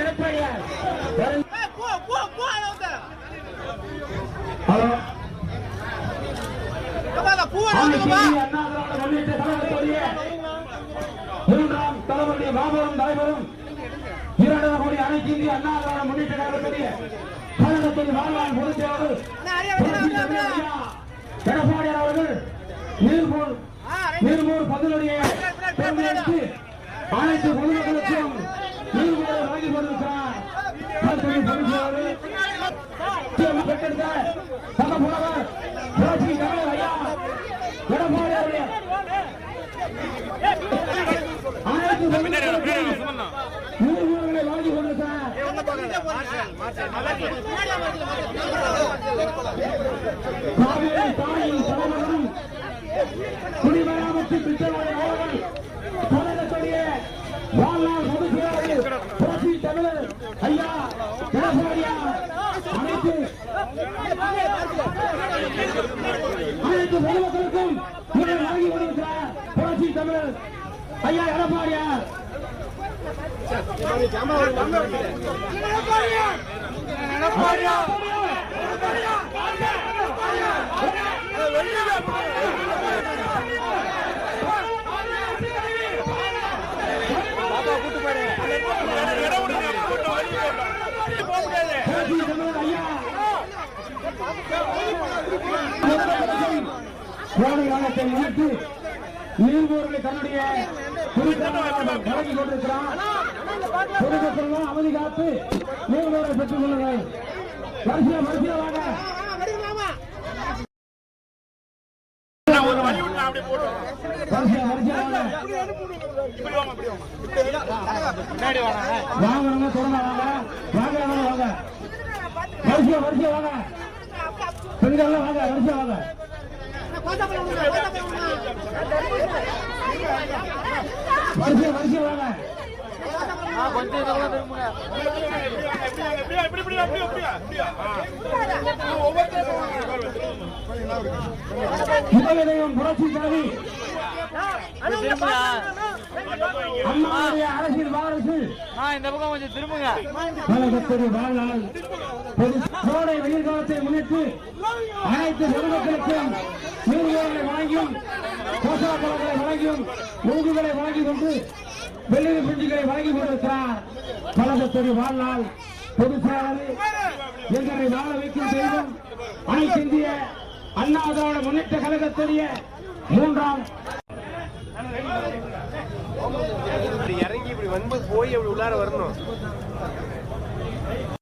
எடப்பாடியார் திராவிட முன்னேற்ற கழகத்துடைய மூன்றாம் தலைவருடைய மாபெரும் தலைவரும் இரண்டாம் கோடி அனைத்து இந்திய அண்ணா திராவிட முன்னேற்ற கழகத்துடைய கழகத்தின் வாழ்நாள் பொதுச் செயலாளர் எடப்பாடியார் அவர்கள் நீர்மூர் நீர்மூர் பதிலுடைய அனைத்து பொதுமக்களுக்கும் நீர்மூரை வழங்கி கொண்டிருக்கிறார் வாங்கி பொதுச் செயலாளர் முக்கியமாக பெற்றெடுத்த சக புலவர் புரட்சி தலைவர் ஐயா எடப்பாடியாருடைய அனைத்து பொதுமக்களுக்கும் நீர்மூர்களை வழங்கி கொண்டிருக்கிறார் காவிரி தாயின் தலைவரும் குடிமராமத்து திட்டங்களை அவர்கள் கழகத்துடைய வாழ்நாள் பொதுச் செயலாளர் புரட்சி தமிழர் ஐயா எடப்பாடியார் அனைத்து அனைத்து பொதுமக்களுக்கும் இதை வழங்கி கொண்டிருக்கிறார் புரட்சி தமிழர் ஐயா எடப்பாடியா எடப்பாடியா தமிழர் ஐயா கோடை காலத்தை முன்னிட்டு நீர்வோர்களை தன்னுடைய வழங்கி கொண்டிருக்கிறார். பொதுமக்கள் அமைதி காத்து நீர்வோரை பெற்றுக் கொள்ளுங்கள் வரிசையா வரிசையா வாங்க. வரிசையா வாங்க. வாங்க. வாங்க வாங்க வரிசையா வரிசையா வாங்க. பெண்கள்லாம் வாங்க வரிசையா வாங்க. வரிசையா வரிசையா வாங்க இதயம் புரட்சி தலைவி அம்மாவுடைய அரசியல் வாரிசு இந்த பக்கம் கொஞ்சம் திரும்புங்க. கழகத்துடைய வாழ்நாள். பொது கோடை வெயில் காலத்தை முன்னிட்டு அனைத்து பொதுமக்களுக்கும் நீர்களை வழங்கியும் கோசா பழங்களை வழங்கியும் மூங்குகளை வழங்கி கொண்டு வெள்ளி பிஞ்சுகளை வழங்கி கொண்டிருக்கிறார் கழகத்துடைய வாழ்நாள் பொதுச் செயலாளர் எங்களை வாழ வைக்கும் தெய்வம் அனைத்து இந்திய அண்ணா திராவிட முன்னேற்ற கழகத்துடைய மூன்றாம் இப்படி இறங்கி இப்படி வந்து போய் அப்படி உள்ளார வரணும்.